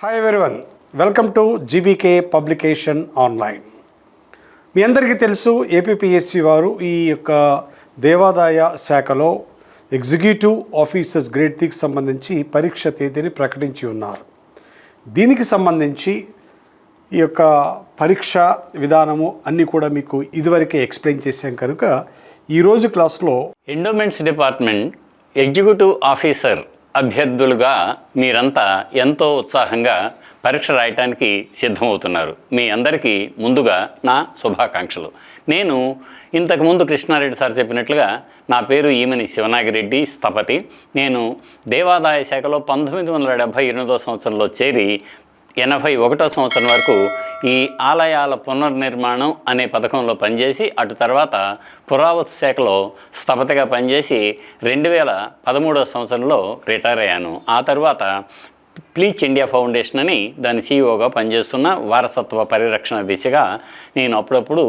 Hi everyone welcome to GBK publication online మీ అందరికీ తెలుసు APPSC వారు ఈ యొక్క దేవాదాయ శాఖలో ఎగ్జిక్యూటివ్ ఆఫీసర్స్ గ్రేడ్ త్రీకి సంబంధించి పరీక్ష తేదీని ప్రకటించి ఉన్నారు. దీనికి సంబంధించి ఈ యొక్క పరీక్ష విధానము అన్నీ కూడా మీకు ఇదివరకే ఎక్స్ప్లెయిన్ చేశాం కనుక ఈరోజు క్లాస్లో ఎండోమెంట్స్ డిపార్ట్మెంట్ ఎగ్జిక్యూటివ్ ఆఫీసర్ అభ్యర్థులుగా మీరంతా ఎంతో ఉత్సాహంగా పరీక్ష రాయటానికి సిద్ధమవుతున్నారు. మీ అందరికీ ముందుగా నా శుభాకాంక్షలు. నేను ఇంతకుముందు కృష్ణారెడ్డి సార్ చెప్పినట్లుగా నా పేరు ఈమని శివనాగిరెడ్డి స్థపతి. నేను దేవాదాయ శాఖలో పంతొమ్మిది వందల డెబ్భై ఎనిమిదో సంవత్సరంలో చేరి ఎనభై ఒకటో సంవత్సరం వరకు ఈ ఆలయాల పునర్నిర్మాణం అనే పథకంలో పనిచేసి అటు తర్వాత పురావస్తు శాఖలో స్థపతిగా పనిచేసి రెండు వేల పదమూడవ సంవత్సరంలో రిటైర్ అయ్యాను. ఆ తర్వాత ప్లీచ్ ఇండియా ఫౌండేషన్ అని దాని సీఈఓగా పనిచేస్తున్న వారసత్వ పరిరక్షణ దిశగా నేను అప్పుడప్పుడు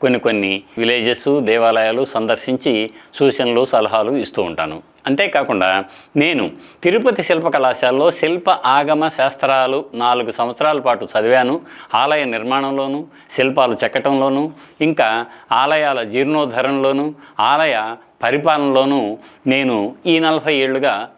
కొన్ని కొన్ని విలేజెస్ దేవాలయాలు సందర్శించి సూచనలు సలహాలు ఇస్తూ ఉంటాను. అంతేకాకుండా నేను తిరుపతి శిల్ప కళాశాలలో శిల్ప ఆగమ శాస్త్రాలు నాలుగు సంవత్సరాల పాటు చదివాను. ఆలయ నిర్మాణంలోను శిల్పాలు చెక్కటంలోను ఇంకా ఆలయాల జీర్ణోద్ధరణలోను ఆలయ పరిపాలనలోనూ నేను ఈ నలభై ఏళ్ళుగా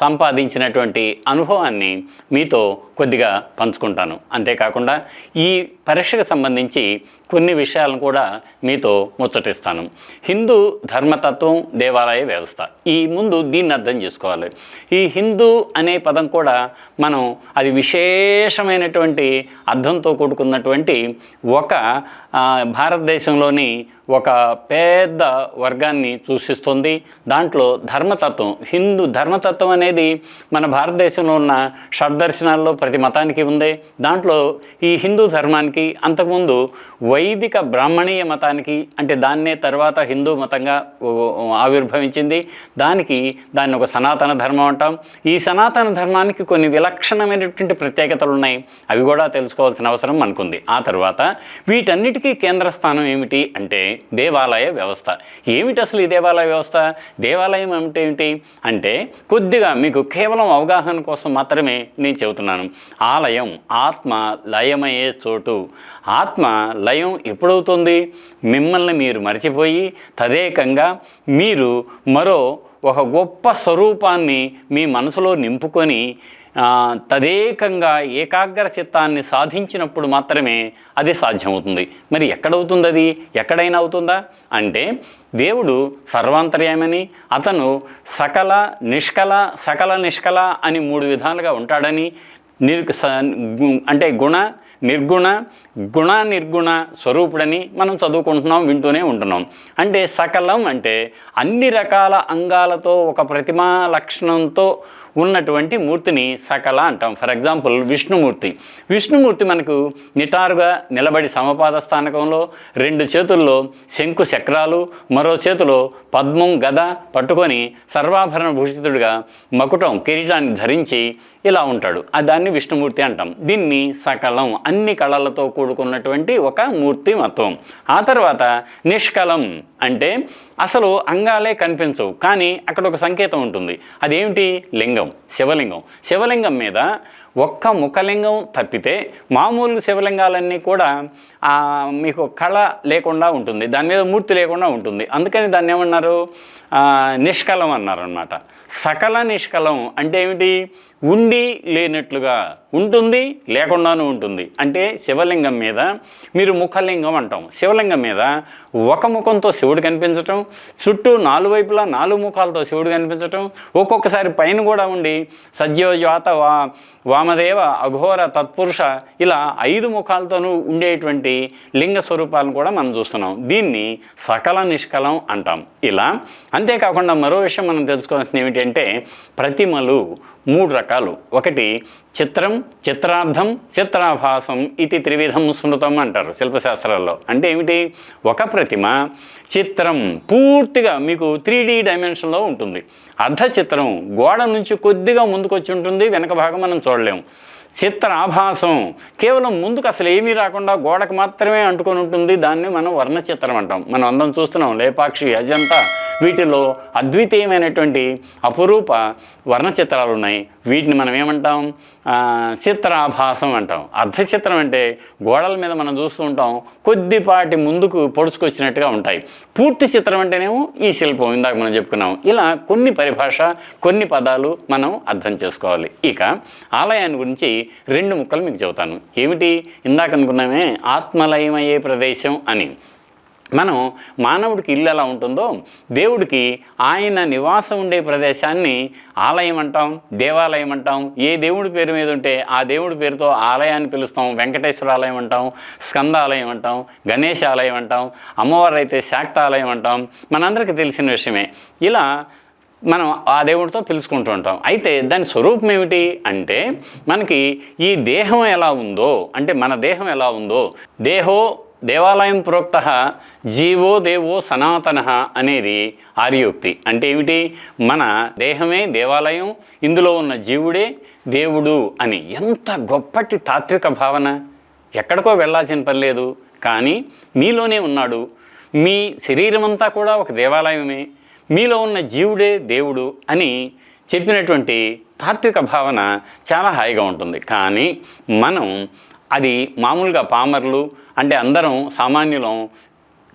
సంపాదించినటువంటి అనుభవాన్ని మీతో కొద్దిగా పంచుకుంటాను. అంతేకాకుండా ఈ పరీక్షకు సంబంధించి కొన్ని విషయాలను కూడా మీతో ముచ్చటిస్తాను. హిందూ ధర్మతత్వం దేవాలయ వ్యవస్థ. ఈ ముందు దీన్ని అర్థం చేసుకోవాలి. ఈ హిందూ అనే పదం కూడా మనం అది విశేషమైనటువంటి అర్థంతో కూడుకున్నటువంటి ఒక భారతదేశంలోని ఒక పెద్ద వర్గాన్ని సూచిస్తుంది. దాంట్లో ధర్మతత్వం హిందూ ధర్మతత్వం అనేది మన భారతదేశంలో ఉన్న షడ్దర్శనాల్లో ప్రతి మతానికి ఉంది. దాంట్లో ఈ హిందూ ధర్మానికి అంతకుముందు వైదిక బ్రాహ్మణీయ మతానికి అంటే దాన్నే తర్వాత హిందూ మతంగా ఆవిర్భవించింది. దానికి దాన్ని ఒక సనాతన ధర్మం అంటాం. ఈ సనాతన ధర్మానికి కొన్ని విలక్షణమైనటువంటి ప్రత్యేకతలు ఉన్నాయి. అవి కూడా తెలుసుకోవాల్సిన అవసరం మనకుంది. ఆ తర్వాత వీటన్నిటికీ కేంద్ర స్థానం ఏమిటి అంటే దేవాలయ వ్యవస్థ. ఏమిటి అసలు ఈ దేవాలయ వ్యవస్థ? దేవాలయం అంటే ఏమిటి? అంటే కొద్దిగా మీకు కేవలం అవగాహన కోసం మాత్రమే నేను చెబుతున్నాను. ఆలయం ఆత్మ లయమయ్యే చోటు. ఆత్మ లయం ఎప్పుడవుతుంది? మిమ్మల్ని మీరు మర్చిపోయి తదేకంగా మీరు మరో ఒక గొప్ప స్వరూపాన్ని మీ మనసులో నింపుకొని తదేకంగా ఏకాగ్ర చిత్తాన్ని సాధించినప్పుడు మాత్రమే అది సాధ్యమవుతుంది. మరి ఎక్కడవుతుంది అది ఎక్కడైనా అవుతుందా? అంటే దేవుడు సర్వాంతర్యామని అతను సకల నిష్కల సకల నిష్కల అని మూడు విధాలుగా ఉంటాడని నిర్ స- గు- అంటే గుణ నిర్గుణ గుణ నిర్గుణ స్వరూపుడని మనం చదువుకుంటున్నాం వింటూనే ఉంటున్నాం. అంటే సకలం అంటే అన్ని రకాల అంగాలతో ఒక ప్రతిమా లక్షణంతో ఉన్నటువంటి మూర్తిని సకల అంటాం. For example Vishnumurthy. విష్ణుమూర్తి మనకు నిటారుగా నిలబడి సమపాద స్థానకంలో రెండు చేతుల్లో శంకు చక్రాలు మరో చేతిలో పద్మం గద పట్టుకొని సర్వాభరణ భూషితుడిగా మకుటం కిరీటాన్ని ధరించి ఇలా ఉంటాడు. ఆ దాన్ని విష్ణుమూర్తి అంటాం. దీన్ని సకలం అన్ని కళలతో కూడుకున్నటువంటి ఒక మూర్తి మత్వం ఆ తర్వాత నిష్కలం. అంటే అసలు అంగాలే కనిపించవు. కానీ అక్కడ ఒక సంకేతం ఉంటుంది. అదేమిటి? లింగం శివలింగం. శివలింగం మీద ఒక్క ముఖలింగం తప్పితే మామూలు శివలింగాలన్నీ కూడా మీకు కళ లేకుండా ఉంటుంది. దాని మీద మూర్తి లేకుండా ఉంటుంది. అందుకని దాన్ని ఏమన్నారు? నిష్కలం అన్నారు అనమాట సకల నిష్కలం అంటే ఏమిటి? ఉండి లేనట్లుగా ఉంటుంది లేకుండాను ఉంటుంది. అంటే శివలింగం మీద మీరు ముఖలింగం అంటాం. శివలింగం మీద ఒక ముఖంతో శివుడు కనిపించటం చుట్టూ నాలుగు వైపులా నాలుగు ముఖాలతో శివుడు కనిపించటం ఒక్కొక్కసారి పైన కూడా ఉండి సద్యోజాత వా వామదేవ అఘోర తత్పురుష ఇలా ఐదు ముఖాలతోనూ ఉండేటువంటి లింగ స్వరూపాలను కూడా మనం చూస్తున్నాం. దీన్ని సకల నిష్కలం అంటాం. ఇలా అంతేకాకుండా మరో విషయం మనం తెలుసుకోవాల్సింది ఏమిటంటే ప్రతిమలు మూడు రకాలు. ఒకటి చిత్రం చిత్రార్థం చిత్రాభాసం ఇది త్రివిధం స్మృతం అంటారు శిల్పశాస్త్రాల్లో. అంటే ఏమిటి? ఒక ప్రతిమ చిత్రం పూర్తిగా మీకు త్రీ డీ డైమెన్షన్లో ఉంటుంది. అర్ధ చిత్రం గోడ నుంచి కొద్దిగా ముందుకొచ్చి ఉంటుంది వెనక భాగం మనం చూడలేము. చిత్ర ఆభాసం కేవలం ముందుకు అసలు ఏమీ రాకుండా గోడకు మాత్రమే అంటుకొని ఉంటుంది దాన్ని మనం వర్ణ చిత్రం అంటాం. మనం అందరం చూస్తున్నాం లేపాక్షి అజంతా వీటిలో అద్వితీయమైనటువంటి అపురూప వర్ణ చిత్రాలు ఉన్నాయి వీటిని మనం ఏమంటాం? చిత్రాభాసం అంటాం. అర్ధ చిత్రం అంటే గోడల మీద మనం చూస్తూ ఉంటాం. కొద్దిపాటి ముందుకు పొడుచుకొచ్చినట్టుగా ఉంటాయి. పూర్తి చిత్రం అంటేనేమో ఈ శిల్పం. ఇందాక మనం చెప్పుకున్నాం. ఇలా కొన్ని పరిభాష కొన్ని పదాలు మనం అర్థం చేసుకోవాలి. ఇక ఆలయాన్ని గురించి రెండు ముక్కలు మీకు చెబుతాను. ఏమిటి? ఇందాక అనుకున్నామే ఆత్మలయమయ్యే ప్రదేశం అని. మనం మానవుడికి ఇల్లు ఎలా ఉంటుందో దేవుడికి ఆయన నివాసం ఉండే ప్రదేశాన్ని ఆలయం అంటాం దేవాలయం అంటాం. ఏ దేవుడి పేరు మీద ఉంటే ఆ దేవుడి పేరుతో ఆలయాన్ని పిలుస్తాం. వెంకటేశ్వర ఆలయం అంటాం స్కంద ఆలయం అంటాం గణేష్ ఆలయం అంటాం అమ్మవారు అయితే శాక్త ఆలయం అంటాం. మనందరికీ తెలిసిన విషయమే. ఇలా మనం ఆ దేవుడితో పిలుచుకుంటూ ఉంటాం. అయితే దాని స్వరూపం ఏమిటి అంటే మనకి ఈ దేహం ఎలా ఉందో అంటే మన దేహం ఎలా ఉందో దేహో దేవాలయం ప్రోక్త జీవో దేవో సనాతన అనేది ఆర్యోక్తి. అంటే ఏమిటి? మన దేహమే దేవాలయం ఇందులో ఉన్న జీవుడే దేవుడు అని. ఎంత గొప్పటి తాత్విక భావన! ఎక్కడికో వెళ్ళాల్సిన పని లేదు. కానీ మీలోనే ఉన్నాడు. మీ శరీరమంతా కూడా ఒక దేవాలయమే. మీలో ఉన్న జీవుడే దేవుడు అని చెప్పినటువంటి తాత్విక భావన చాలా హాయిగా ఉంటుంది. కానీ మనం అది మామూలుగా పామర్లు అంటే అందరం సామాన్యులం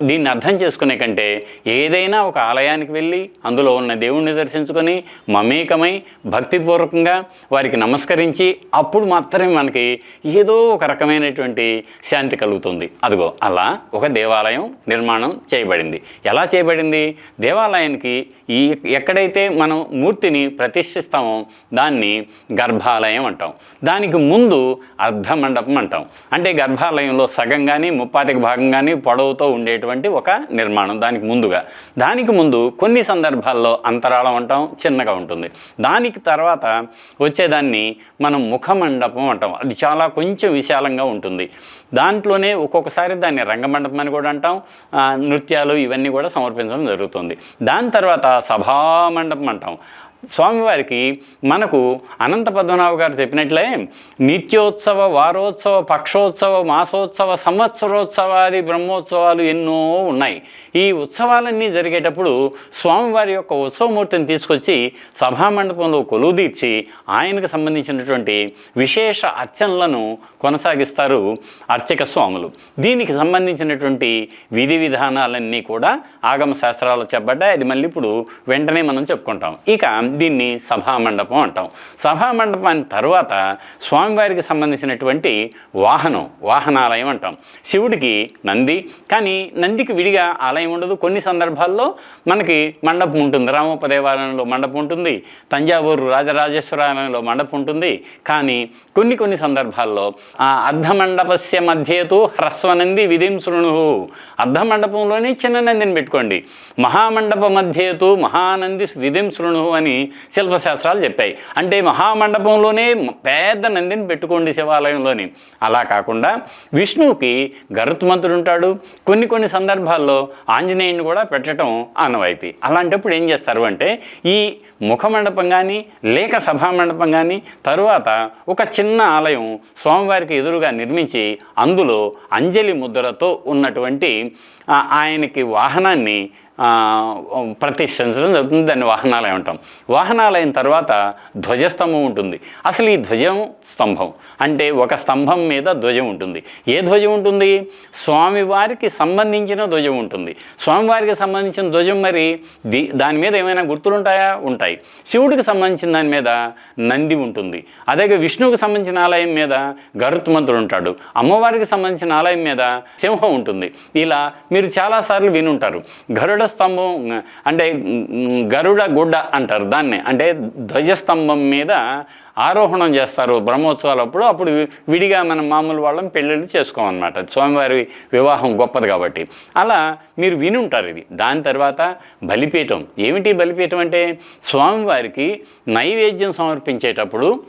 దీన్ని అర్థం చేసుకునే కంటే ఏదైనా ఒక ఆలయానికి వెళ్ళి అందులో ఉన్న దేవుణ్ణి దర్శించుకొని మమేకమై భక్తిపూర్వకంగా వారికి నమస్కరించి అప్పుడు మాత్రమే మనకి ఏదో ఒక రకమైనటువంటి శాంతి కలుగుతుంది. అదిగో అలా ఒక దేవాలయం నిర్మాణం చేయబడింది. ఎలా చేయబడింది? దేవాలయానికి ఈ ఎక్కడైతే మనం మూర్తిని ప్రతిష్ఠిస్తామో దాన్ని గర్భాలయం అంటాం. దానికి ముందు అర్ధమండపం అంటాం. అంటే గర్భాలయంలో సగం కానీ ముప్పాతిక భాగం కానీ పొడవుతో ఉండేటువంటి ఒక నిర్మాణం దానికి ముందుగా. దానికి ముందు కొన్ని సందర్భాల్లో అంతరాళం అంటాం చిన్నగా ఉంటుంది. దానికి తర్వాత వచ్చేదాన్ని మనం ముఖమండపం అంటాం. అది చాలా కొంచెం విశాలంగా ఉంటుంది. దాంట్లోనే ఒక్కొక్కసారి దాన్ని రంగమండపం అని కూడా అంటాం నృత్యాలు ఇవన్నీ కూడా సమర్పించడం జరుగుతుంది. దాని తర్వాత సభామండపం అంటాం. స్వామివారికి మనకు అనంత పద్మనాభ గారు చెప్పినట్లే నిత్యోత్సవ వారోత్సవ పక్షోత్సవ మాసోత్సవ సంవత్సరోత్సవాది బ్రహ్మోత్సవాలు ఎన్నో ఉన్నాయి. ఈ ఉత్సవాలన్నీ జరిగేటప్పుడు స్వామివారి యొక్క ఉత్సవమూర్తిని తీసుకొచ్చి సభామండపంలో కొలువుదీర్చి ఆయనకు సంబంధించినటువంటి విశేష అర్చనలను కొనసాగిస్తారు అర్చక స్వాములు. దీనికి సంబంధించినటువంటి విధి విధానాలన్నీ కూడా ఆగమ శాస్త్రాలు చెప్పబడ్డాయి. అది మళ్ళీ ఇప్పుడు వెంటనే మనం చెప్పుకుంటాం. ఇక దీన్ని సభామండపం అంటాం. సభామండపాన్ని తర్వాత స్వామివారికి సంబంధించినటువంటి వాహనం వాహనాలయం అంటాం. శివుడికి నంది కానీ నందికి విడిగా ఆలయం ఉండదు. కొన్ని సందర్భాల్లో మనకి మండపం ఉంటుంది. రామప్ప దేవాలయంలో మండపం ఉంటుంది. తంజావూరు రాజరాజేశ్వర ఆలయంలో మండపం ఉంటుంది. కానీ కొన్ని కొన్ని సందర్భాల్లో ఆ అర్ధమండపస్య మధ్యేతు హ్రస్వనంది విధిం శృణు అర్ధమండపంలోనే చిన్న నందిని పెట్టుకోండి. మహామండప మధ్యతు మహానంది విధిం శృణు అని శిల్పశాస్త్రాలు చెప్పాయి. అంటే మహామండపంలోనే పెద్ద నందిని పెట్టుకోండి శివాలయంలోని. అలా కాకుండా విష్ణువుకి గరుత్మంతుడు ఉంటాడు. కొన్ని కొన్ని సందర్భాల్లో ఆంజనేయుని కూడా పెట్టడం ఆనవాయితీ. అలాంటప్పుడు ఏం చేస్తారు అంటే ఈ ముఖమండపం కానీ లేక సభామండపం కానీ తరువాత ఒక చిన్న ఆలయం స్వామివారికి ఎదురుగా నిర్మించి అందులో అంజలి ముద్రతో ఉన్నటువంటి ఆయనకి వాహనాన్ని ప్రతిష్ఠించడం జరుగుతుంది దాన్ని వాహనాలయం అంటాం. వాహనాలయం తర్వాత ధ్వజస్తంభం ఉంటుంది. అసలు ఈ ధ్వజం స్తంభం అంటే ఒక స్తంభం మీద ధ్వజం ఉంటుంది. ఏ ధ్వజం ఉంటుంది? స్వామివారికి సంబంధించిన ధ్వజం ఉంటుంది. స్వామివారికి సంబంధించిన ధ్వజం మరి ది దాని మీద ఏమైనా గుర్తులు ఉంటాయా. ఉంటాయి శివుడికి సంబంధించిన దాని మీద నంది ఉంటుంది. అదే విష్ణువుకి సంబంధించిన ఆలయం మీద గరుత్మంతుడు ఉంటాడు. అమ్మవారికి సంబంధించిన ఆలయం మీద సింహం ఉంటుంది. ఇలా మీరు చాలాసార్లు వినుంటారు. గరుడ స్తంభం అంటే గరుడ గుడ్డ అంటారు దాన్ని. అంటే ధ్వజస్తంభం మీద ఆరోహణం చేస్తారు బ్రహ్మోత్సవాలప్పుడు అప్పుడు. విడిగా మనం మామూలు వాళ్ళం పెళ్ళిళ్ళు చేసుకోమన్నమాట. స్వామివారి వివాహం గొప్పది కాబట్టి. అలా మీరు వినుంటారు ఇది. దాని తర్వాత బలిపీఠం. ఏమిటి బలిపీఠం అంటే స్వామివారికి నైవేద్యం సమర్పించేటప్పుడు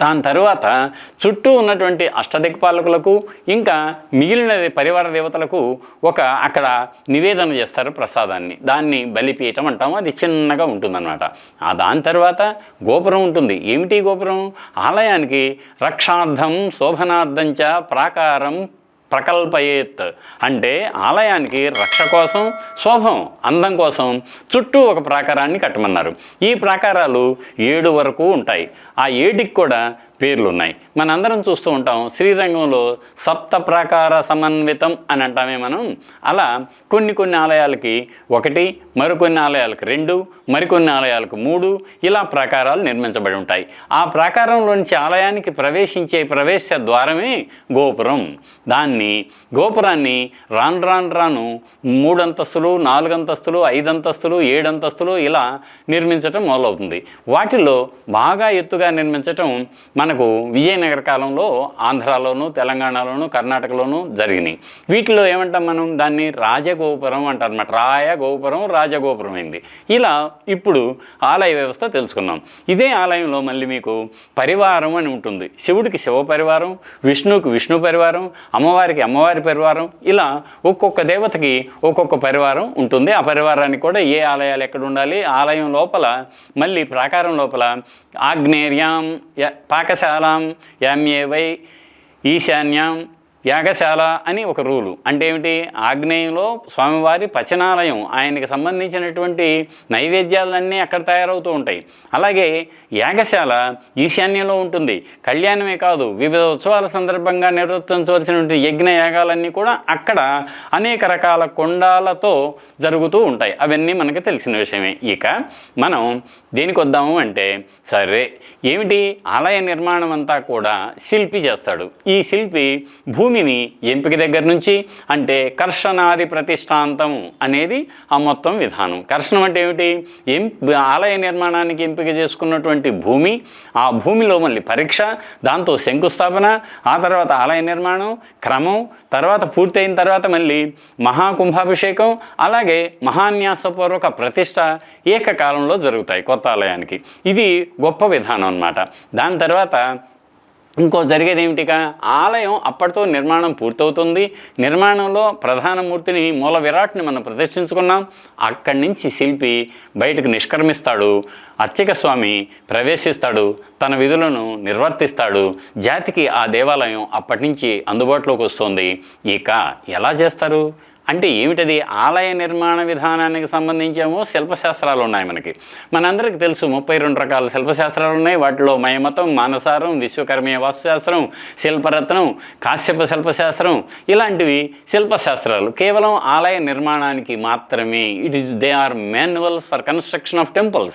దాని తరువాత చుట్టూ ఉన్నటువంటి అష్టదిక్పాలకులకు ఇంకా మిగిలిన పరివార దేవతలకు ఒక అక్కడ నివేదన చేస్తారు ప్రసాదాన్ని. దాన్ని బలిపీఠం అంటాము. అది చిన్నగా ఉంటుందన్నమాట. ఆ దాని తర్వాత గోపురం ఉంటుంది. ఏమిటి గోపురం? ఆలయానికి రక్షార్థం శోభనార్థం ప్రాకారం ప్రకల్పయేత్. అంటే ఆలయానికి రక్ష కోసం శోభం అందం కోసం చుట్టూ ఒక ప్రాకారాన్ని కట్టమన్నారు. ఈ ప్రాకారాలు ఏడు వరకు ఉంటాయి. ఆ ఏడికి కూడా పేర్లు ఉన్నాయి మనందరం చూస్తూ ఉంటాం శ్రీరంగంలో సప్త ప్రాకార సమన్వితం అని అంటామే మనం. అలా కొన్ని కొన్ని ఆలయాలకి ఒకటి మరికొన్ని ఆలయాలకు రెండు మరికొన్ని ఆలయాలకు మూడు ఇలా ప్రాకారాలు నిర్మించబడి ఉంటాయి. ఆ ప్రాకారంలోంచి ఆలయానికి ప్రవేశించే ప్రవేశ ద్వారమే గోపురం. దాన్ని గోపురాన్ని రాను రాను రాను మూడంతస్తులు నాలుగంతస్తులు ఐదంతస్తులు ఏడంతస్తులు ఇలా నిర్మించటం మొదలవుతుంది. వాటిలో బాగా ఎత్తుగా నిర్మించటం మనకు విజయనగర కాలంలో ఆంధ్రాలోను తెలంగాణలోను కర్ణాటకలోను జరిగినాయి. వీటిలో ఏమంటాం మనం? దాన్ని రాజగోపురం అంటారు అనమాట రాయ గోపురం రాజగోపురం అయింది. ఇలా ఇప్పుడు ఆలయ వ్యవస్థ తెలుసుకున్నాం ఇదే ఆలయంలో మళ్ళీ మీకు పరివారం అని ఉంటుంది. శివుడికి శివ పరివారం విష్ణువుకి విష్ణు పరివారం అమ్మవారికి అమ్మవారి పరివారం ఇలా ఒక్కొక్క దేవతకి ఒక్కొక్క పరివారం ఉంటుంది. ఆ పరివారానికి కూడా ఏ ఆలయాలు ఎక్కడ ఉండాలి? ఆలయం లోపల మళ్ళీ ప్రాకారం లోపల ఆగ్నేర్యాం య- పాకశాలాం యామ్యేవై ఈశాన్యం యాగశాల అని ఒక రూలు. అంటే ఏమిటి? ఆగ్నేయంలో స్వామివారి పచనాలయం ఆయనకి సంబంధించినటువంటి నైవేద్యాలన్నీ అక్కడ తయారవుతూ ఉంటాయి. అలాగే యాగశాల ఈశాన్యంలో ఉంటుంది. కళ్యాణమే కాదు వివిధ ఉత్సవాల సందర్భంగా నిర్వర్తించవలసినటువంటి యజ్ఞ యాగాలన్నీ కూడా అక్కడ అనేక రకాల కొండాలతో జరుగుతూ ఉంటాయి. అవన్నీ మనకు తెలిసిన విషయమే. ఇక మనం దేనికి వద్దాము అంటే సరే ఏమిటి? ఆలయ నిర్మాణం అంతా కూడా శిల్పి చేస్తాడు. ఈ శిల్పి భూమి దీనిని ఎంపిక దగ్గర నుంచి అంటే కర్షణాది ప్రతిష్టాంతం అనేది ఆ మొత్తం విధానం. కర్షణం అంటే ఏమిటి? ఎం ఆలయ నిర్మాణానికి ఎంపిక చేసుకున్నటువంటి భూమి ఆ భూమిలో మళ్ళీ పరీక్ష దాంతో శంకుస్థాపన ఆ తర్వాత ఆలయ నిర్మాణం క్రమం తర్వాత పూర్తయిన తర్వాత మళ్ళీ మహాకుంభాభిషేకం అలాగే మహాన్యాసపూర్వక ప్రతిష్ట ఏకకాలంలో జరుగుతాయి కొత్త ఆలయానికి. ఇది గొప్ప విధానం అనమాట దాని తర్వాత ఇంకో జరిగేది ఏమిటిక? ఆలయం అప్పటితో నిర్మాణం పూర్తవుతుంది. నిర్మాణంలో ప్రధాన మూర్తిని మూల విరాట్ని మనం ప్రదర్శించుకున్నాం. అక్కడి నుంచి శిల్పి బయటకు నిష్క్రమిస్తాడు. అర్చక స్వామి ప్రవేశిస్తాడు. తన విధులను నిర్వర్తిస్తాడు. జాతికి ఆ దేవాలయం అప్పటి నుంచి అందుబాటులోకి వస్తుంది. ఇక ఎలా చేస్తారు? అంటే ఏమిటది? ఆలయ నిర్మాణ విధానానికి సంబంధించేమో శిల్పశాస్త్రాలు ఉన్నాయి మనకి. మనందరికీ తెలుసు ముప్పై రెండు రకాల శిల్పశాస్త్రాలు ఉన్నాయి. వాటిలో మయమతం మానసారం విశ్వకర్మీయ వాస్తుశాస్త్రం శిల్పరత్నం కాశ్యప శిల్పశాస్త్రం ఇలాంటివి శిల్పశాస్త్రాలు. కేవలం ఆలయ నిర్మాణానికి మాత్రమే. It is they are manuals for construction of temples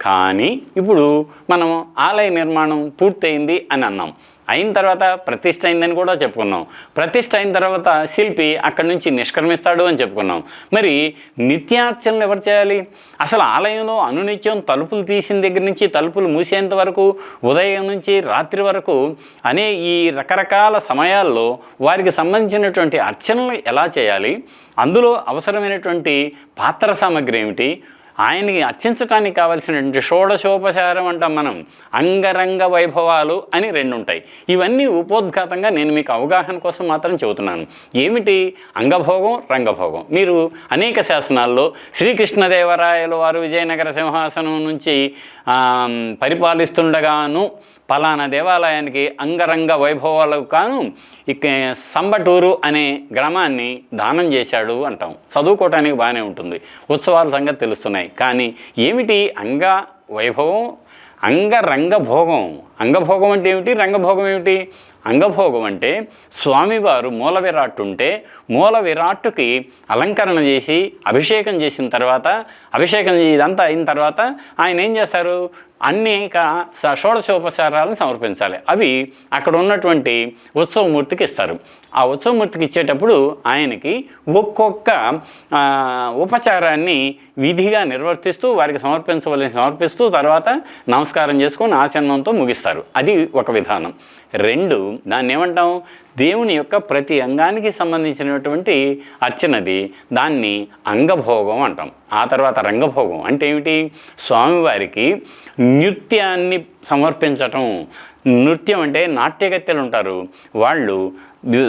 కానీ ఇప్పుడు మనం ఆలయ నిర్మాణం పూర్తయింది అని అన్నాం. అయిన తర్వాత ప్రతిష్ట అయిందని కూడా చెప్పుకున్నాం. ప్రతిష్ట అయిన తర్వాత శిల్పి అక్కడి నుంచి నిష్క్రమిస్తాడు అని చెప్పుకున్నాం. మరి నిత్యార్చనలు ఎవరు చేయాలి? అసలు ఆలయంలో అనునిత్యం తలుపులు తీసిన దగ్గర నుంచి తలుపులు మూసేంత వరకు ఉదయం నుంచి రాత్రి వరకు అనే ఈ రకరకాల సమయాల్లో వారికి సంబంధించినటువంటి అర్చనలు ఎలా చేయాలి? అందులో అవసరమైనటువంటి పాత్ర సామగ్రి ఏమిటి? ఆయనకి అర్చించటానికి కావలసినటువంటి షోడశోపచారం అంటాం మనం. అంగరంగ వైభవాలు అని రెండు ఉంటాయి ఇవన్నీ ఉపోద్ఘాతంగా నేను మీకు అవగాహన కోసం మాత్రం చెబుతున్నాను. ఏమిటి? అంగభోగం రంగభోగం. మీరు అనేక శాసనాల్లో శ్రీకృష్ణదేవరాయలు వారు విజయనగర సింహాసనం నుంచి పరిపాలిస్తుండగాను పలానా దేవాలయానికి అంగరంగ వైభవాలకు కాను ఇక సంబటూరు అనే గ్రామాన్ని దానం చేశాడు అంటాం. చదువుకోవటానికి బాగానే ఉంటుంది. ఉత్సవాల సంగతి తెలుస్తున్నాయి. కానీ ఏమిటి అంగ వైభవం? అంగరంగ భోగం. అంగభోగం అంటే ఏమిటి? రంగభోగం ఏమిటి? అంగభోగం అంటే స్వామివారు మూల విరాట్ ఉంటే మూల విరాట్టుకి అలంకరణ చేసి అభిషేకం చేసిన తర్వాత అభిషేకం ఇదంతా అయిన తర్వాత ఆయన ఏం చేస్తారు? అనేక షోడశోపచారాలను సమర్పించాలి. అవి అక్కడ ఉన్నటువంటి ఉత్సవమూర్తికి ఇస్తారు. ఆ ఉత్సవమూర్తికి ఇచ్చేటప్పుడు ఆయనకి ఒక్కొక్క ఉపచారాన్ని విధిగా నిర్వర్తిస్తూ వారికి సమర్పించవలసి సమర్పిస్తూ తర్వాత నమస్కారం చేసుకొని ఆసనంతో ముగిస్తారు. అది ఒక విధానం. రెండు దాన్ని ఏమంటాం దేవుని యొక్క ప్రతి అంగానికి సంబంధించినటువంటి అర్చనది దాన్ని అంగభోగం అంటాం. ఆ తర్వాత రంగభోగం అంటే ఏమిటి? స్వామివారికి నృత్యాన్ని సమర్పించటం. నృత్యం అంటే నాట్యగత్యలు ఉంటారు. వాళ్ళు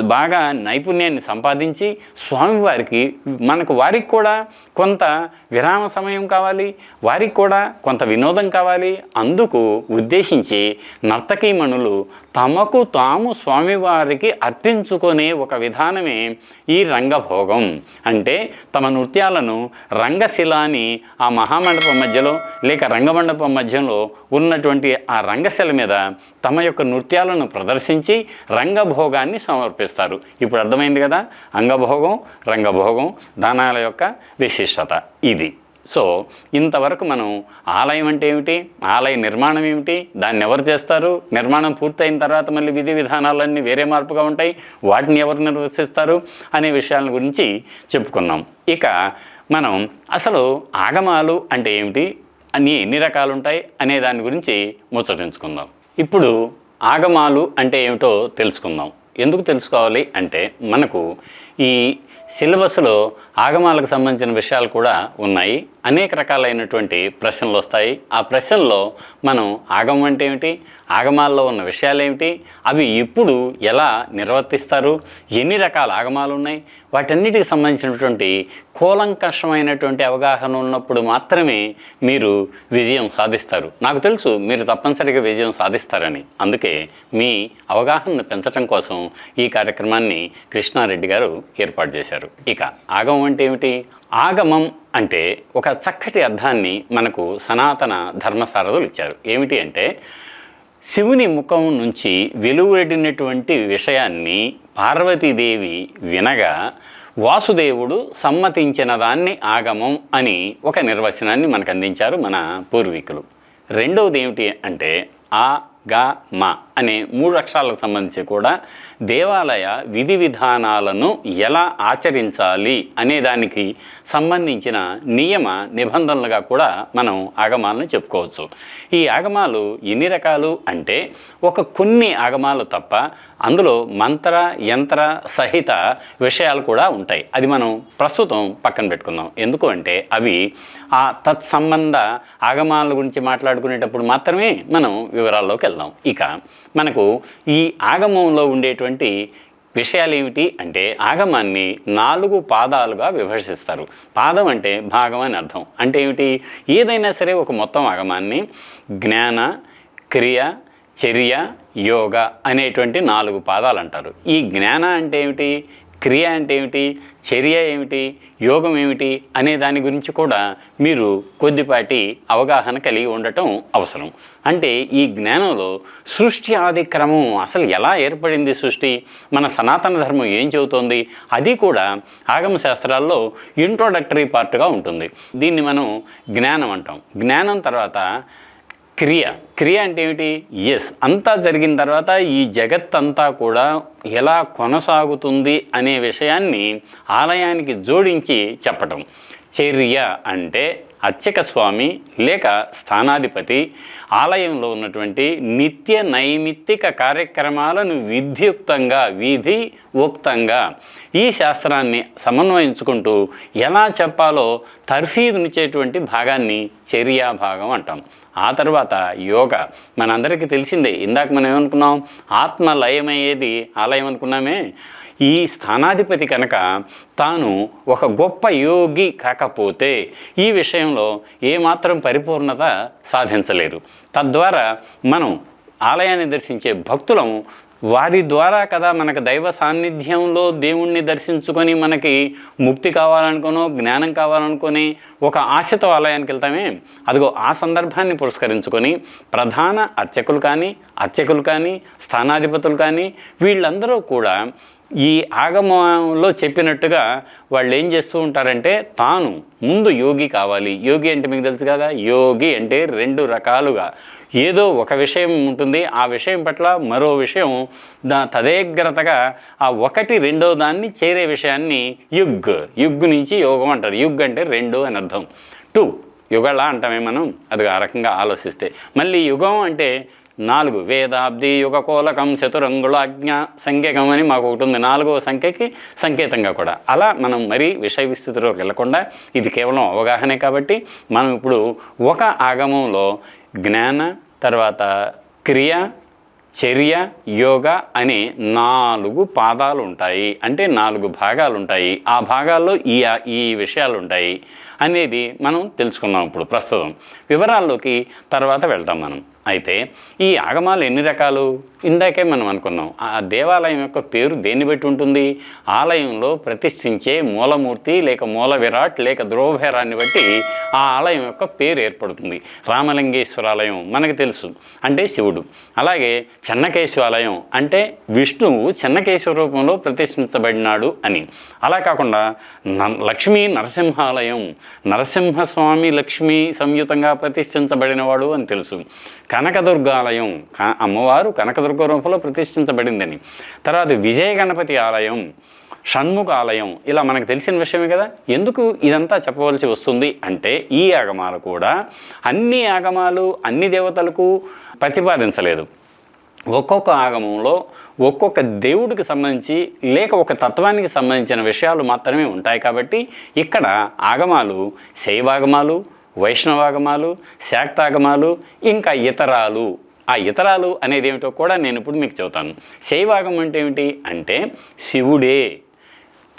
బాగా నైపుణ్యాన్ని సంపాదించి స్వామివారికి మనకు వారికి కూడా కొంత విరామ సమయం కావాలి వారికి కూడా కొంత వినోదం కావాలి. అందుకు ఉద్దేశించి నర్తకీమణులు తమకు తాము స్వామివారికి అర్పించుకునే ఒక విధానమే ఈ రంగభోగం. అంటే తమ నృత్యాలను రంగశిలాని ఆ మహామండపం మధ్యలో లేక రంగమండపం మధ్యలో ఉన్నటువంటి ఆ రంగశిల మీద తమ యొక్క నృత్యాలను ప్రదర్శించి రంగభోగాన్ని సమర్పిస్తారు. ఇప్పుడు అర్థమైంది కదా? అంగభోగం రంగభోగం దానాల యొక్క విశేషం. విశిష్టత ఇది. సో ఇంతవరకు మనం ఆలయం అంటే ఏమిటి? ఆలయ నిర్మాణం ఏమిటి? దాన్ని ఎవరు చేస్తారు? నిర్మాణం పూర్తయిన తర్వాత మళ్ళీ విధి విధానాలన్నీ వేరే మార్పుగా ఉంటాయి. వాటిని ఎవరు నిర్వహిస్తారు అనే విషయాల గురించి చెప్పుకున్నాం. ఇక మనం అసలు ఆగమాలు అంటే ఏమిటి? అని ఎన్ని రకాలు ఉంటాయి? అనే దాని గురించి ముచ్చటించుకుందాం. ఇప్పుడు ఆగమాలు అంటే ఏమిటో తెలుసుకుందాం. ఎందుకు తెలుసుకోవాలి? అంటే మనకు ఈ సిలబస్లో ఆగమాలకు సంబంధించిన విషయాలు కూడా ఉన్నాయి. అనేక రకాలైనటువంటి ప్రశ్నలు వస్తాయి. ఆ ప్రశ్నల్లో మనం ఆగమం అంటే ఏమిటి? ఆగమాల్లో ఉన్న విషయాలు ఏమిటి? అవి ఇప్పుడు ఎలా నిర్వర్తిస్తారు? ఎన్ని రకాల ఆగమాలు ఉన్నాయి? వాటన్నిటికి సంబంధించినటువంటి కూలంకషమైనటువంటి అవగాహన ఉన్నప్పుడు మాత్రమే మీరు విజయం సాధిస్తారు. నాకు తెలుసు మీరు తప్పనిసరిగా విజయం సాధిస్తారని. అందుకే మీ అవగాహనను పెంచడం కోసం ఈ కార్యక్రమాన్ని కృష్ణారెడ్డి గారు ఏర్పాటు చేశారు. ఇక ఆగమం అంటే ఏమిటి? ఆగమం అంటే ఒక చక్కటి అర్థాన్ని మనకు సనాతన ధర్మసారథులు ఇచ్చారు. ఏమిటి అంటే శివుని ముఖం నుంచి వెలువడినటువంటి విషయాన్ని పార్వతీదేవి వినగా వాసుదేవుడు సమ్మతించిన దాన్ని ఆగమం అని ఒక నిర్వచనాన్ని మనకు అందించారు మన పూర్వీకులు. రెండవది ఏమిటి అంటే ఆ గ మ అనే మూడు అక్షరాలకు సంబంధించి కూడా దేవాలయ విధి విధానాలను ఎలా ఆచరించాలి అనే దానికి సంబంధించిన నియమ నిబంధనలుగా కూడా మనం ఆగమాలను చెప్పుకోవచ్చు. ఈ ఆగమాలు ఎన్ని రకాలు అంటే ఒక కొన్ని ఆగమాలు తప్ప అందులో మంత్ర యంత్ర సహిత విషయాలు కూడా ఉంటాయి. అది మనం ప్రస్తుతం పక్కన పెట్టుకుందాం. ఎందుకు అంటే అవి ఆ తత్సంబంధ ఆగమాల గురించి మాట్లాడుకునేటప్పుడు మాత్రమే మనం వివరాల్లోకి వెళ్దాం. ఇక మనకు ఈ ఆగమంలో ఉండేటువంటి విషయాలు ఏమిటి అంటే ఆగమాన్ని నాలుగు పాదాలుగా విభజిస్తారు. పాదం అంటే భాగం అని అర్థం. అంటే ఏమిటి? ఏదైనా సరే ఒక మొత్తం ఆగమాన్ని జ్ఞాన క్రియ చర్య యోగ అనేటువంటి నాలుగు పాదాలు అంటారు. ఈ జ్ఞాన అంటే ఏమిటి? క్రియ అంటే ఏమిటి? చర్య ఏమిటి? యోగం ఏమిటి? అనే దాని గురించి కూడా మీరు కొద్దిపాటి అవగాహన కలిగి ఉండటం అవసరం. అంటే ఈ జ్ఞానంలో సృష్టి ఆది క్రమం అసలు ఎలా ఏర్పడింది సృష్టి? మన సనాతన ధర్మం ఏం చెబుతోంది? అది కూడా ఆగమ శాస్త్రాల్లో ఇంట్రోడక్టరీ పార్ట్గా ఉంటుంది. దీన్ని మనం జ్ఞానం అంటాం. జ్ఞానం తర్వాత క్రియ. క్రియ అంటే ఏమిటి? ఎస్ అంతా జరిగిన తర్వాత ఈ జగత్తంతా కూడా ఎలా కొనసాగుతుంది అనే విషయాన్ని ఆలయానికి జోడించి చెప్పటం. చర్య అంటే అర్చక స్వామి లేక స్థానాధిపతి ఆలయంలో ఉన్నటువంటి నిత్య నైమిత్తిక కార్యక్రమాలను విధియుక్తంగా విధి ఉక్తంగా ఈ శాస్త్రాన్ని సమన్వయించుకుంటూ ఎలా చెప్పాలో తర్ఫీదునిచ్చేటువంటి భాగాన్ని చర్యా భాగం అంటాం. ఆ తర్వాత యోగ. మనందరికీ తెలిసిందే ఇందాక మనం ఏమనుకున్నాం? ఆత్మ లయమయ్యేది ఆలయం అనుకున్నామే? ఈ స్థానాధిపతి కనుక తాను ఒక గొప్ప యోగి కాకపోతే ఈ విషయంలో ఏమాత్రం పరిపూర్ణత సాధించలేరు. తద్వారా మనం ఆలయాన్ని దర్శించే భక్తులం వారి ద్వారా కదా మనకు దైవ సాన్నిధ్యంలో దేవుణ్ణి దర్శించుకొని మనకి ముక్తి కావాలనుకోనో జ్ఞానం కావాలనుకొని ఒక ఆశతో ఆలయానికి వెళ్తామే. అదిగో ఆ సందర్భాన్ని పురస్కరించుకొని ప్రధాన అర్చకులు కానీ అర్చకులు కానీ స్థానాధిపతులు కానీ వీళ్ళందరూ కూడా ఈ ఆగమంలో చెప్పినట్టుగా వాళ్ళు ఏం చేస్తూ ఉంటారంటే తాను ముందు యోగి కావాలి. యోగి అంటే మీకు తెలుసు కదా? యోగి అంటే రెండు రకాలుగా. ఏదో ఒక విషయం ఉంటుంది. ఆ విషయం పట్ల మరో విషయం దా తదేగ్రతగా ఆ ఒకటి రెండో దాన్ని చేరే విషయాన్ని యుగ్. యుగ్ నుంచి యోగం అంటారు. యుగ్ అంటే రెండు అని అర్థం. టూ. యుగళ అంటామే మనం. అది ఆ రకంగా ఆలోచిస్తే. మళ్ళీ యుగం అంటే నాలుగు వేదాబ్ది యుగకోలకం చతురంగుళాజ్ఞ సంఖ్యకం అని మాకు ఒకటి ఉంది. నాలుగవ సంఖ్యకి సంకేతంగా కూడా. అలా మనం మరీ విషయ విస్తృతిలోకి వెళ్ళకుండా ఇది కేవలం అవగాహనే కాబట్టి మనం ఇప్పుడు ఒక ఆగమంలో జ్ఞాన తర్వాత క్రియ చర్య యోగ అనే నాలుగు పాదాలు ఉంటాయి. అంటే నాలుగు భాగాలు ఉంటాయి. ఆ భాగాల్లో ఈ ఈ విషయాలు ఉంటాయి. అనేది మనం తెలుసుకున్నాం ఇప్పుడు ప్రస్తుతం. వివరాల్లోకి తర్వాత వెళ్తాం మనం. అయితే ఈ ఆగమాలు ఎన్ని రకాలు? ఇందాకే మనం అనుకున్నాం. ఆ దేవాలయం యొక్క పేరు దేన్ని బట్టి ఉంటుంది? ఆలయంలో ప్రతిష్ఠించే మూలమూర్తి లేక మూల విరాట్ లేక ధ్రువభేరాన్ని బట్టి ఆ ఆలయం యొక్క పేరు ఏర్పడుతుంది. రామలింగేశ్వరాలయం మనకు తెలుసు. అంటే శివుడు. అలాగే చెన్నకేశ్వరాలయం అంటే విష్ణువు చెన్నకేశ్వర రూపంలో ప్రతిష్ఠించబడినాడు అని. అలా కాకుండా న- లక్ష్మీ నరసింహాలయం నరసింహస్వామి లక్ష్మి సంయుతంగా ప్రతిష్ఠించబడినవాడు అని తెలుసు. కనకదుర్గాలయం అమ్మవారు కనకదుర్గ రూపంలో ప్రతిష్ఠించబడిందని. తర్వాత విజయ గణపతి ఆలయం షణ్ముఖ ఆలయం ఇలా మనకు తెలిసిన విషయమే కదా. ఎందుకు ఇదంతా చెప్పవలసి వస్తుంది అంటే ఈ ఆగమాలు కూడా అన్ని ఆగమాలు అన్ని దేవతలకు ప్రతిపాదించలేదు. ఒక్కొక్క ఆగమంలో ఒక్కొక్క దేవుడికి సంబంధించి లేక ఒక తత్వానికి సంబంధించిన విషయాలు మాత్రమే ఉంటాయి కాబట్టి ఇక్కడ ఆగమాలు శైవాగమాలు వైష్ణవాగమాలు శాక్తాగమాలు ఇంకా ఇతరాలు. ఆ ఇతరాలు అనేది ఏమిటో కూడా నేను ఇప్పుడు మీకు చెబుతాను. శైవాగం అంటే ఏమిటి? అంటే శివుడే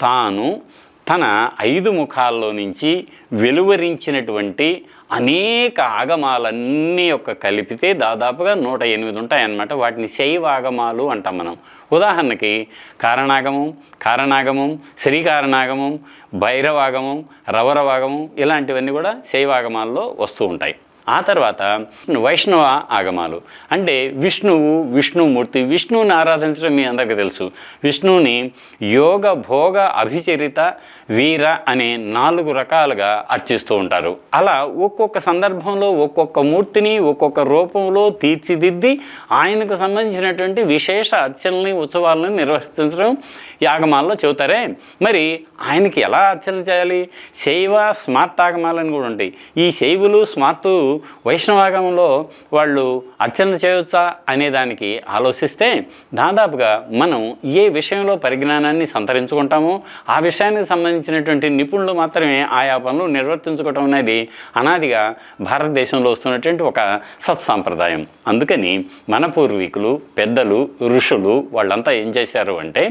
తాను తన ఐదు ముఖాల్లో నుంచి వెలువరించినటువంటి అనేక ఆగమాలన్నీ యొక్క కలిపితే దాదాపుగా నూట ఎనిమిది ఉంటాయన్నమాట. వాటిని శైవ ఆగమాలు అంటాం మనం. ఉదాహరణకి కారణాగమం కారణాగమం శ్రీకారణాగమం భైరవాగమం రవరవాగమం ఇలాంటివన్నీ కూడా శైవాగమాల్లో వస్తూ ఉంటాయి. ఆ తర్వాత వైష్ణవ ఆగమాలు. అంటే విష్ణువు విష్ణుమూర్తి విష్ణువుని ఆరాధించడం మీ అందరికీ తెలుసు. విష్ణువుని యోగ భోగ అభిచరిత వీర అనే నాలుగు రకాలుగా అర్చిస్తూ ఉంటారు. అలా ఒక్కొక్క సందర్భంలో ఒక్కొక్క మూర్తిని ఒక్కొక్క రూపంలో తీర్చిదిద్ది ఆయనకు సంబంధించినటువంటి విశేష అర్చనల్ని ఉత్సవాలను నిర్వహించడం యాగమాల్లో చెబుతారే. మరి ఆయనకి ఎలా అర్చన చేయాలి? శైవ స్మార్త్ ఆగమాలని కూడా ఉంటాయి. ఈ శైవులు స్మార్తు వైష్ణవాగమంలో వాళ్ళు అర్చన చేయవచ్చా అనే దానికి ఆలోచిస్తే దాదాపుగా మనం ఏ విషయంలో పరిజ్ఞానాన్ని సంతరించుకుంటామో ఆ విషయానికి సంబంధించినటువంటి నిపుణులు మాత్రమే ఆయా పనులు నిర్వర్తించుకోవటం అనేది అనాదిగా భారతదేశంలో వస్తున్నటువంటి ఒక సత్సాంప్రదాయం. అందుకని మన పూర్వీకులు పెద్దలు ఋషులు వాళ్ళంతా ఏం చేశారు అంటే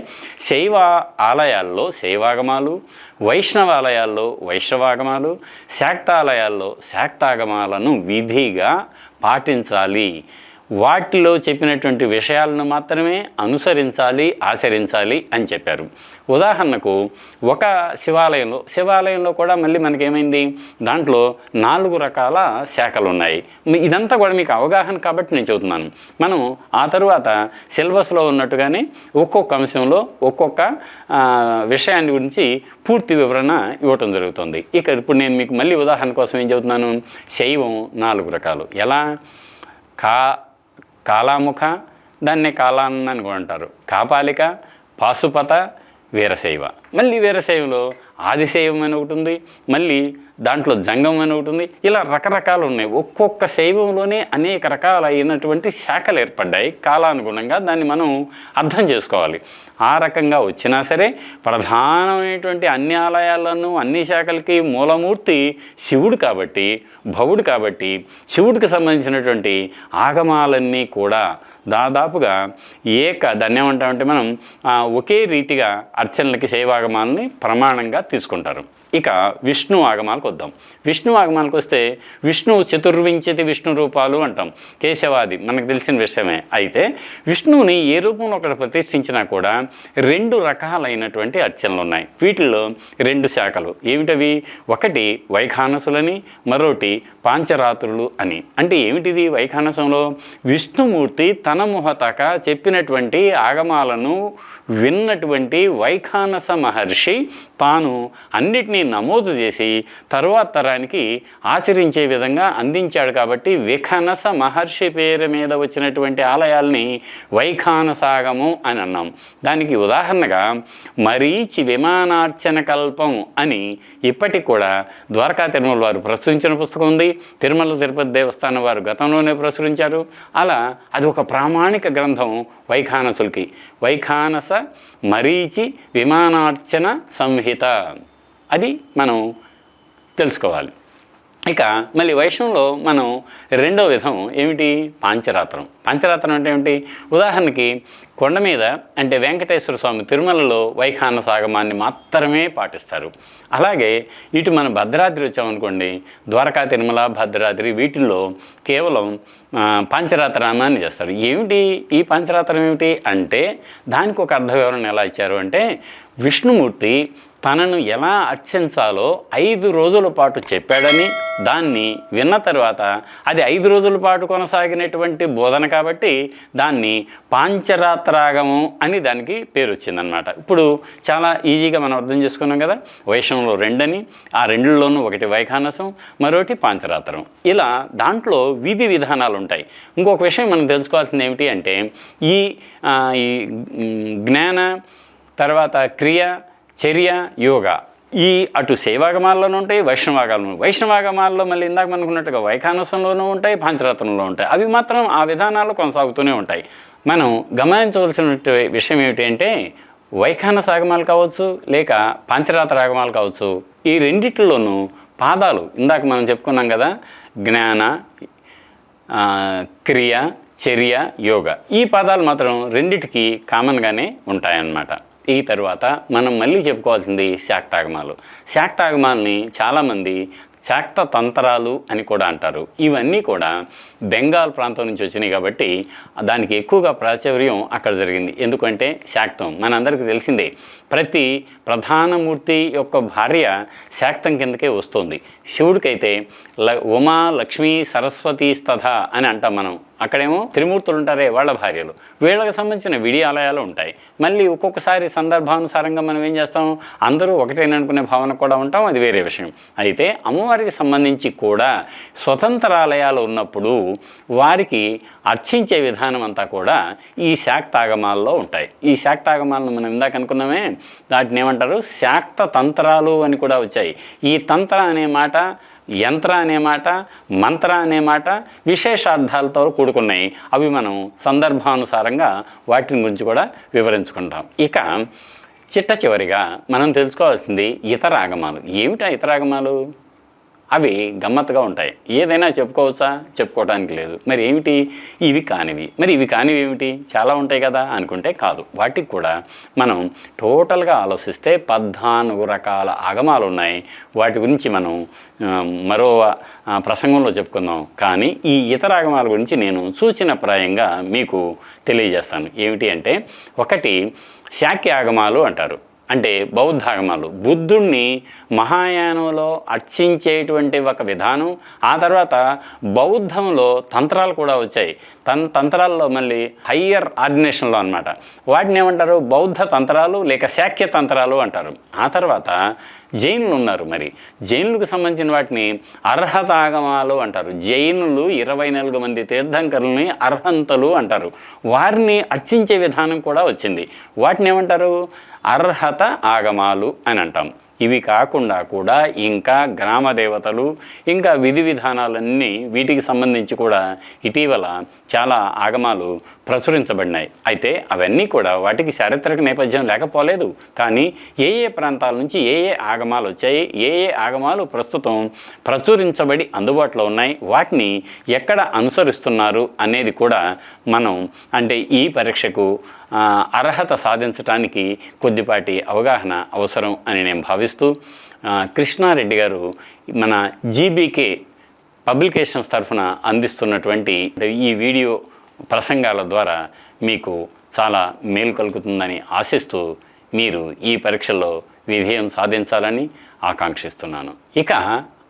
శైవ ఆలయాల్లో శైవాగమాలు వైష్ణవాలయాల్లో వైష్ణవాగమాలు శాక్తాలయాల్లో శాక్తాగమాలను విధిగా పాటించాలి. వాటిలో చెప్పినటువంటి విషయాలను మాత్రమే అనుసరించాలి ఆచరించాలి అని చెప్పారు. ఉదాహరణకు ఒక శివాలయంలో శివాలయంలో కూడా మళ్ళీ మనకేమైంది? దాంట్లో నాలుగు రకాల శాఖలు ఉన్నాయి ఇదంతా కూడా మీకు అవగాహన కాబట్టి నేను చెబుతున్నాను. మనం ఆ తరువాత సిలబస్లో ఉన్నట్టుగానే ఒక్కొక్క అంశంలో ఒక్కొక్క విషయాన్ని గురించి పూర్తి వివరణ ఇవ్వటం జరుగుతుంది. ఇక ఇప్పుడు నేను మీకు మళ్ళీ ఉదాహరణ కోసం ఏం చెబుతున్నాను? శైవం నాలుగు రకాలు. ఎలా? కా కాలాముఖ దాన్ని కాలాన్న అని కూడా అంటారు. కాపాలిక పాశుపత వీరశైవ. మళ్ళీ వీరశైవలో ఆదిశైవం అని ఒకటి ఉంది మళ్ళీ దాంట్లో జంగం అని ఒకటి ఉంది. ఇలా రకరకాలు ఉన్నాయి. ఒక్కొక్క శైవంలోనే అనేక రకాలైనటువంటి శాఖలు ఏర్పడ్డాయి. కాలానుగుణంగా దాన్ని మనం అర్థం చేసుకోవాలి. ఆ రకంగా వచ్చినా సరే ప్రధానమైనటువంటి అన్ని ఆలయాలను అన్ని శాఖలకి మూలమూర్తి శివుడు కాబట్టి భవుడు కాబట్టి శివుడికి సంబంధించినటువంటి ఆగమాలన్నీ కూడా దాదాపుగా ఏక దాన్ని ఏమంటామంటే మనం ఒకే రీతిగా అర్చనలకి శైవాగమాలని ప్రమాణంగా తీసుకుంటారు. ఇక విష్ణు ఆగమాలకు వద్దాం. విష్ణు ఆగమాలకు వస్తే విష్ణు చతుర్వింశతి విష్ణు రూపాలు అంటాం. కేశవాది మనకు తెలిసిన విషయమే. అయితే విష్ణువుని ఏ రూపంలో ఒకటి ప్రతిష్ఠించినా కూడా రెండు రకాలైనటువంటి అర్చనలు ఉన్నాయి వీటిల్లో రెండు శాఖలు. ఏమిటవి? ఒకటి వైఖానసులని మరోటి పాంచరాత్రులు అని. అంటే ఏమిటిది వైఖానసంలో? విష్ణుమూర్తి తన ముహతక చెప్పినటువంటి ఆగమాలను విన్నటువంటి వైఖానస మహర్షి తాను అన్నిటినీ నమోదు చేసి తరువాత తరానికి ఆచరించే విధంగా అందించాడు కాబట్టి విఖనస మహర్షి పేరు మీద వచ్చినటువంటి ఆలయాల్ని వైఖానసాగము అని అన్నాం. దానికి ఉదాహరణగా మరీచి విమానార్చన కల్పం అని ఇప్పటికి కూడా ద్వారకా తిరుమల వారు ప్రచురించిన పుస్తకం ఉంది. తిరుమల తిరుపతి దేవస్థానం వారు గతంలోనే ప్రచురించారు. అలా అది ఒక ప్రామాణిక గ్రంథం వైఖానసులకి. వైఖానస మరీచి విమానార్చన సంహిత. అది మనం తెలుసుకోవాలి. ఇక మళ్ళీ వైష్ణవంలో మనం రెండో విధం ఏమిటి? పాంచరాత్రం. పంచరత్నం అంటే ఏమిటి? ఉదాహరణకి కొండ మీద అంటే వెంకటేశ్వర స్వామి తిరుమలలో వైఖాన సాగమాన్ని మాత్రమే పాటిస్తారు. అలాగే ఇటు మన భద్రాద్రి వచ్చామనుకోండి ద్వారకా తిరుమల భద్రాద్రి వీటిల్లో కేవలం ఆ, చేస్తారు. ఏమిటి ఈ పంచరాతనం ఏమిటి అంటే దానికి ఒక అర్థ వివరణ ఎలా ఇచ్చారు అంటే విష్ణుమూర్తి తనను ఎలా అర్చించాలో ఐదు రోజుల పాటు చెప్పాడని దాన్ని విన్న తర్వాత అది ఐదు రోజుల పాటు కొనసాగినటువంటి బోధన కాబట్టి దాన్ని పాంచరాత్రాగము అని దానికి పేరు వచ్చిందనమాట ఇప్పుడు చాలా ఈజీగా మనం అర్థం చేసుకున్నాం కదా వైష్ణవంలో రెండని ఆ రెండులోనూ ఒకటి వైఖానసం మరొకటి పాంచరాత్రం. ఇలా దాంట్లో విధి విధానాలు ఉంటాయి ఇంకొక విషయం మనం తెలుసుకోవాల్సింది ఏమిటి అంటే ఈ ఈ జ్ఞాన తర్వాత క్రియ చర్య యోగా ఈ అటు సేవాగమాల్లోనూ ఉంటాయి వైష్ణవాగాలను వైష్ణవాగమాల్లో మళ్ళీ ఇందాక మనకున్నట్టుగా వైఖానసంలోనూ ఉంటాయి పంచరత్నంలో ఉంటాయి. అవి మాత్రం ఆ విధానాలు కొనసాగుతూనే ఉంటాయి. మనం గమనించవలసిన విషయం ఏమిటి అంటే వైఖాన సాగమాలు కావచ్చు లేక పాంచరాత రాగమాలు కావచ్చు ఈ రెండిట్లోనూ పాదాలు ఇందాక మనం చెప్పుకున్నాం కదా జ్ఞాన క్రియ చర్య యోగ. ఈ పదాలు మాత్రం రెండిటికి కామన్గానే ఉంటాయన్నమాట. ఈ తర్వాత మనం మళ్ళీ చెప్పుకోవాల్సింది శాక్తాగమాలు శాక్తాగమాల్ని చాలామంది శాక్త తంత్రాలు అని కూడా అంటారు. ఇవన్నీ కూడా బెంగాల్ ప్రాంతం నుంచి వచ్చినాయి కాబట్టి దానికి ఎక్కువగా ప్రాచుర్యం అక్కడ జరిగింది. ఎందుకంటే శాక్తం మనందరికీ తెలిసిందే ప్రతి ప్రధానమూర్తి యొక్క భార్య శాక్తం కిందకే వస్తుంది. శివుడికైతే ల ఉమా లక్ష్మీ సరస్వతి స్తథ అని అంటాం మనం. అక్కడేమో త్రిమూర్తులు ఉంటారే వాళ్ళ భార్యలు. వీళ్ళకి సంబంధించిన విడి ఆలయాలు ఉంటాయి. మళ్ళీ ఒక్కొక్కసారి సందర్భానుసారంగా మనం ఏం చేస్తాం? అందరూ ఒకటేననుకునే భావన కూడా ఉంటాం. అది వేరే విషయం. అయితే అమ్మవారికి సంబంధించి కూడా స్వతంత్ర ఆలయాలు ఉన్నప్పుడు వారికి అర్చించే విధానం అంతా కూడా ఈ శాక్తాగమాల్లో ఉంటాయి. ఈ శాక్తాగమాలను మనం ఇందాక అనుకున్నామే వాటిని ఏమంటారు? శాక్త తంత్రాలు అని కూడా వచ్చాయి. ఈ తంత్ర అనే మాట యంత్ర అనే మాట మంత్ర అనే మాట విశేషార్థాలతో కూడుకున్నాయి. అవి మనం సందర్భానుసారంగా వాటిని గురించి కూడా వివరించుకుంటాం. ఇక చిట్ట చివరిగా మనం తెలుసుకోవాల్సింది ఇతర ఆగమాలు. ఏమిటా ఇతర ఆగమాలు? అవి గమ్మత్తుగా ఉంటాయి. ఏదైనా చెప్పుకోవచ్చా? చెప్పుకోవడానికి లేదు. మరి ఏమిటి? ఇవి కానివి. మరి ఇవి కానివి ఏమిటి? చాలా ఉంటాయి కదా అనుకుంటే కాదు. వాటికి కూడా మనం టోటల్గా ఆలోచిస్తే పద్నాలుగు రకాల ఆగమాలు ఉన్నాయి. వాటి గురించి మనం మరో ప్రసంగంలో చెప్పుకుందాం. కానీ ఈ ఇతర ఆగమాల గురించి నేను సూచనప్రాయంగా మీకు తెలియజేస్తాను. ఏమిటి అంటే ఒకటి శాక్య ఆగమాలు అంటారు. అంటే బౌద్ధాగమాలు బుద్ధుణ్ణి మహాయానంలో అర్చించేటువంటి ఒక విధానం ఆ తర్వాత బౌద్ధంలో తంత్రాలు కూడా వచ్చాయి. తన్ తంత్రాల్లో మళ్ళీ హయ్యర్ ఆర్డినేషన్లో అనమాట వాటిని ఏమంటారు? బౌద్ధ తంత్రాలు లేక శాఖ్య తంత్రాలు అంటారు. ఆ తర్వాత జైనులు ఉన్నారు మరి. జైనులకు సంబంధించిన వాటిని అర్హతాగమాలు అంటారు. జైనులు ఇరవై నాలుగు మంది తీర్థంకరుల్ని అర్హంతలు అంటారు. వారిని అర్చించే విధానం కూడా వచ్చింది. వాటిని ఏమంటారు? అర్హత ఆగమాలు అని అంటాం. ఇవి కాకుండా కూడా ఇంకా గ్రామ దేవతలు ఇంకా విధి విధానాలన్నీ వీటికి సంబంధించి కూడా ఇటీవల చాలా ఆగమాలు ప్రచురించబడినాయి. అయితే అవన్నీ కూడా వాటికి చారిత్రక నేపథ్యం లేకపోలేదు. కానీ ఏ ఏ ప్రాంతాల నుంచి ఏ ఏ ఆగమాలు వచ్చాయి ఏ ఏ ఆగమాలు ప్రస్తుతం ప్రచురించబడి అందుబాటులో ఉన్నాయి వాటిని ఎక్కడ అనుసరిస్తున్నారు అనేది కూడా మనం అంటే ఈ పరీక్షకు అర్హత సాధించడానికి కొద్దిపాటి అవగాహన అవసరం అని నేను భావిస్తూ కృష్ణారెడ్డి గారు మన జీబీకే పబ్లికేషన్స్ తరఫున అందిస్తున్నటువంటి ఈ వీడియో ప్రసంగాల ద్వారా మీకు చాలా మేలు కలుగుతుందని ఆశిస్తూ మీరు ఈ పరీక్షల్లో విజయం సాధించాలని ఆకాంక్షిస్తున్నాను. ఇక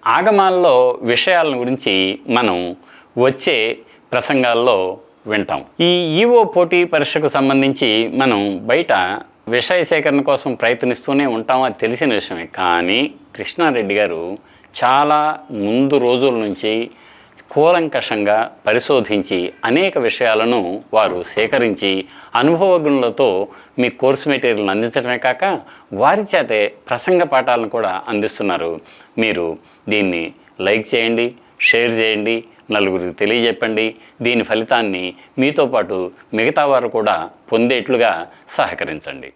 ఆగమాల్లో విషయాల గురించి మనం వచ్చే ప్రసంగాల్లో వింటాం. ఈ ఈవో పోటీ పరీక్షకు సంబంధించి మనం బయట విషయ సేకరణ కోసం ప్రయత్నిస్తూనే ఉంటాం అది తెలిసిన విషయమే. కానీ కృష్ణారెడ్డి గారు చాలా ముందు రోజుల నుంచి కూలంకషంగా పరిశోధించి అనేక విషయాలను వారు సేకరించి అనుభవజ్ఞులతో మీ కోర్సు మెటీరియల్ని అందించడమే కాక వారి చేతే ప్రసంగ పాఠాలను కూడా అందిస్తున్నారు. మీరు దీన్ని లైక్ చేయండి షేర్ చేయండి నలుగురికి తెలియజెప్పండి. దీని ఫలితాన్ని మీతో పాటు మిగతా వారు కూడా పొందేట్లుగా సహకరించండి.